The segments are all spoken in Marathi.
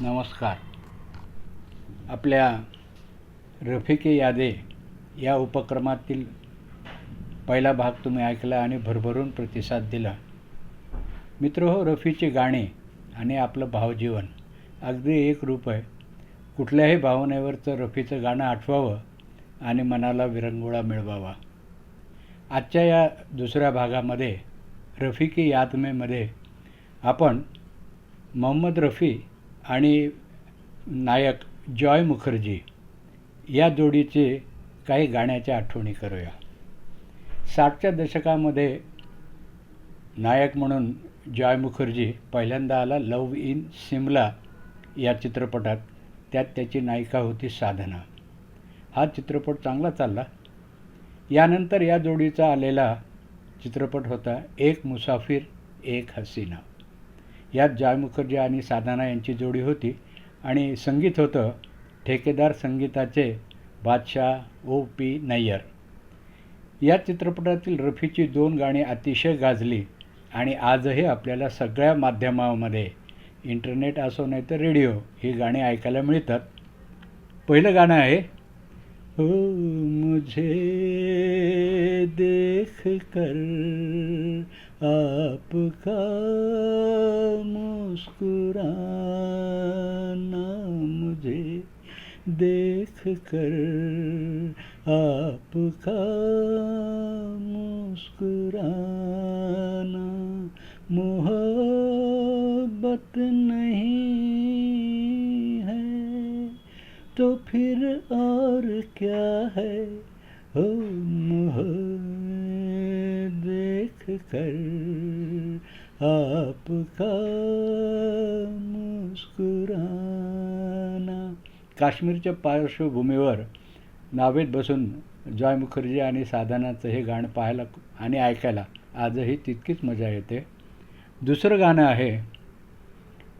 नमस्कार. आपल्या रफिकी यादे या उपक्रमातील पहिला भाग तुम्ही ऐकला आणि भरभरून प्रतिसाद दिला. मित्र हो रफीचे गाणे आणि आपलं भावजीवन अगदी एक रूप आहे. कुठल्याही भावनेवरचं रफीचं गाणं आठवावं आणि मनाला विरंगुळा मिळवावा. आजच्या या दुसऱ्या भागामध्ये रफी की यादमेमध्ये आपण मोहम्मद रफी आणि नायक जॉय मुखर्जी या जोडीचे काही गाण्याच्या आठवणी करूया. साठच्या दशकामध्ये नायक म्हणून जॉय मुखर्जी पहिल्यांदा आला लव इन सिमला या चित्रपटात. त्यात त्याची नायिका होती साधना. हा चित्रपट चांगला चालला. यानंतर या जोडीचा आलेला चित्रपट होता एक मुसाफिर एक हसीना. यात जॉय मुखर्जी आणि साधना यांची जोडी होती. आणि संगीत होतं ठेकेदार संगीताचे बादशाह ओ पी नय्यर. या चित्रपटातील रफीची दोन गाणी अतिशय गाजली आणि आजही आपल्याला सगळ्या माध्यमामध्ये इंटरनेट असो नाही तर रेडिओ ही गाणी ऐकायला मिळतात. पहिलं गाणं आहे हो मुझे देख कर आपका मुस्कुराना मुझे देख कर आपका मुस्कुराना मोहब्बत नहीं है। तो फिर और क्या है? हो मुह देख कर आपका मुस्कुराना. काश्मीरच्या पार्श्वभूमीवर नावेत बसून जॉय मुखर्जी आणि साधनाचं हे गाणं पाहायला आणि ऐकायला आजही तितकीच मजा येते. दुसरं गाणं आहे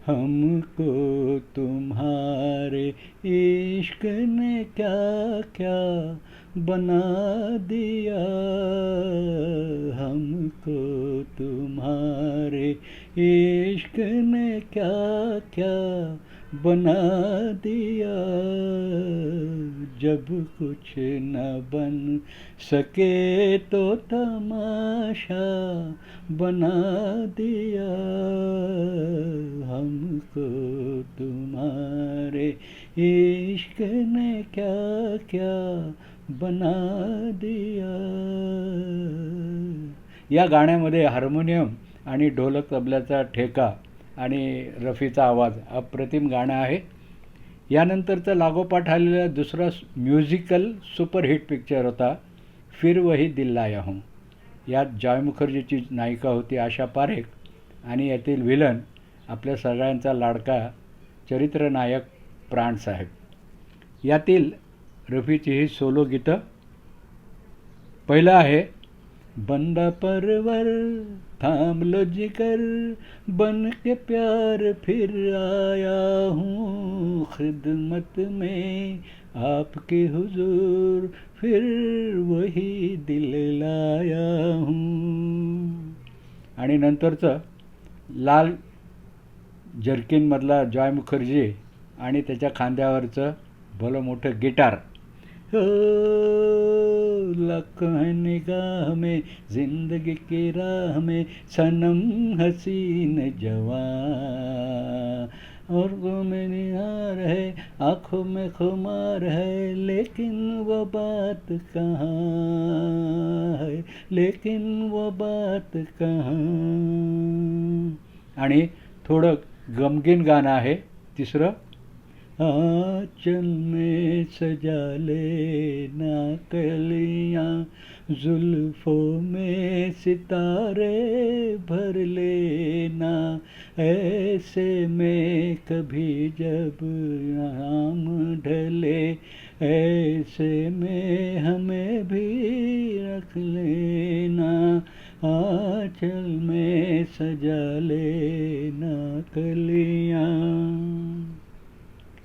हमको तुम्हारे इश्क ने क्या क्या बना दिया? हमको तुम्हारे इश्क ने क्या क्या बना दिया। जब कुछ न बन सके तो तमाशा बना दिया। हमको तुम्हारे इश्क ने क्या क्या बना दिया। या गाण्यामध्ये हार्मोनियम आणि ढोलक तबल्याचा ठेका आणि रफीचा आवाज अप्रतिम गाणं आहे. यानंतरचा लागोपाठ आलेला दुसरा म्युझिकल सुपरहिट पिक्चर होता फिर वही दिल लाया हूँ. यात जॉय मुखर्जीची नायिका होती आशा पारेख आणि यातील विलन आपल्या सगळ्यांचा लाडका चरित्रनायक प्राणसाहेब यातील रफीची ही सोलो गीतं. पहिलं आहे बंदा परवर थाम लो जिकर बन के प्यार फिर आया हूँ। खिदमत में आपके हुजूर फिर वही दिल लाया हूँ। आणि नंतरचं लाल जर्किनमधला जॉय मुखर्जी आणि त्याच्या खांद्यावरचं भलं मोठं गिटार. हो लख है निगाह में जिंदगी की राह में सनम हसीन जवा और वो में निहार है आँखों में खुमार है लेकिन वो बात कहाँ है? लेकिन वो बात कहाँ? आणि थोडं गमगीन गाणं आहे तिसरं आंचल में सजा लेना कलियाँ, जुल्फों में सितारे भर लेना। ऐसे में कभी जब आम ढले, ऐसे में हमें भी रख लेना। आंचल में सजा लेना कलियाँ।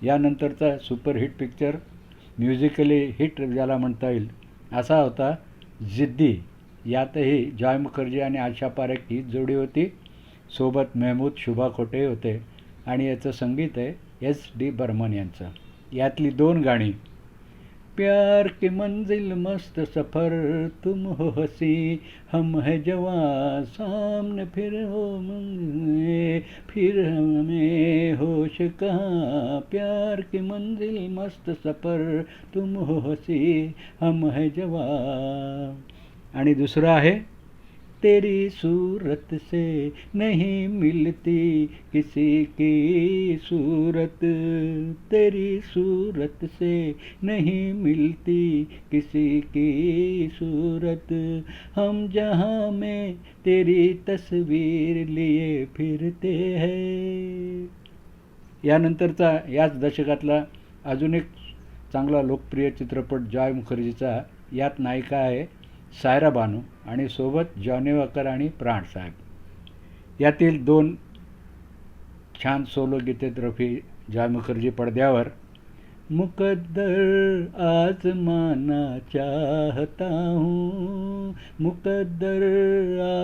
यानंतरचा सुपरहिट पिक्चर म्युझिकली हिट ज्याला म्हणता येईल असा होता जिद्दी. यातही जॉय मुखर्जी आणि आशा पारेख ही जोडी होती. सोबत मेहमूद शुभा खोटे होते आणि याचं संगीत आहे एस डी बर्मन यांचं. यातली दोन गाणी प्यार की मंजिल मस्त सफ़र तुम हो हसी हम है जवा सामने फिर हो फिर हमें होश कहाँ? प्यार की मंजिल मस्त सफ़र तुम हो हसी हम है जवा आणि दुसरं आहे तेरी सूरत से नहीं मिलती किसी की सूरत। तेरी सूरत से नहीं मिलती किसी की सूरत। हम जहाँ में तेरी तस्वीर लिए फिरते हैं। यानंतरचा याच दशकातला अजून एक चांगला लोकप्रिय चित्रपट जॉय मुखर्जीचा यात नायिका आहे. सायरा बानू आणि सोबत जॉनी वकर आणि प्राणसाहेब यातील दोन छान सोलो गीतेत रफी जॉय मुखर्जी पडद्यावर. मुकद्दर आजमाना चाहता हूँ मुकद्दर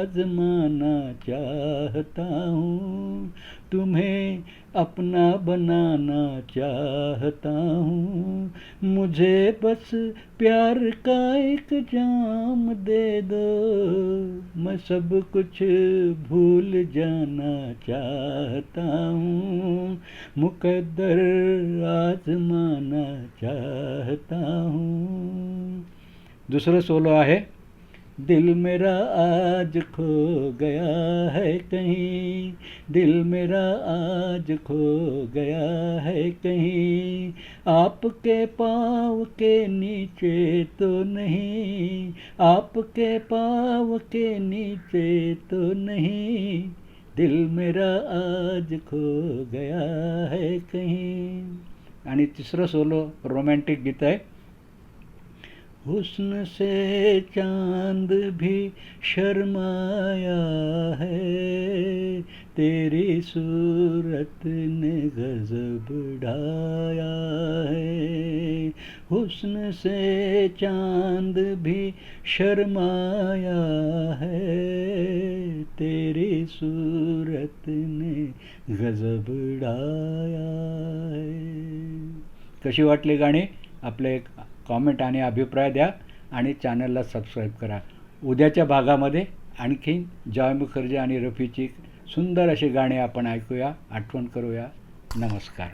आजमाना चाहता हूँ तुम्हें अपना बनाना चाहता हूँ। मुझे बस प्यार का एक जाम दे दो। मैं सब कुछ भूल जाना चाहता हूँ। मुकद्दर आजमाना चाहता हूँ। दूसरा सोलो आहे दिल मेरा आज खो गया है कहीं। दिल मेरा आज खो गया है कहीं। आपके पाँव के नीचे तो नहीं। आपके पाँव के नीचे तो नहीं। दिल मेरा आज खो गया है कहीं। आणि तिसरं सोलो रोमॅन्टिक गीत आहे. हुस्न से चांद भी शर्माया है। तेरी सूरत ने गजब ढाया है। हुस्न से चांद भी शर्माया है। तेरी सूरत ने गजब ढाया है। कशी वाटली गाणी? आपले एक कॉमेंट आणि अभिप्राय द्या आणि चॅनलला सबस्क्राईब करा. उद्याच्या भागामध्ये आणखीन जॉय मुखर्जी आणि रफीची सुंदर अशी गाणी आपण ऐकूया आठवण करूया. नमस्कार.